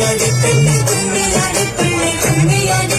கும்மியடி பிள்ளை கும்மியடி பிள்ளை கும்மியடி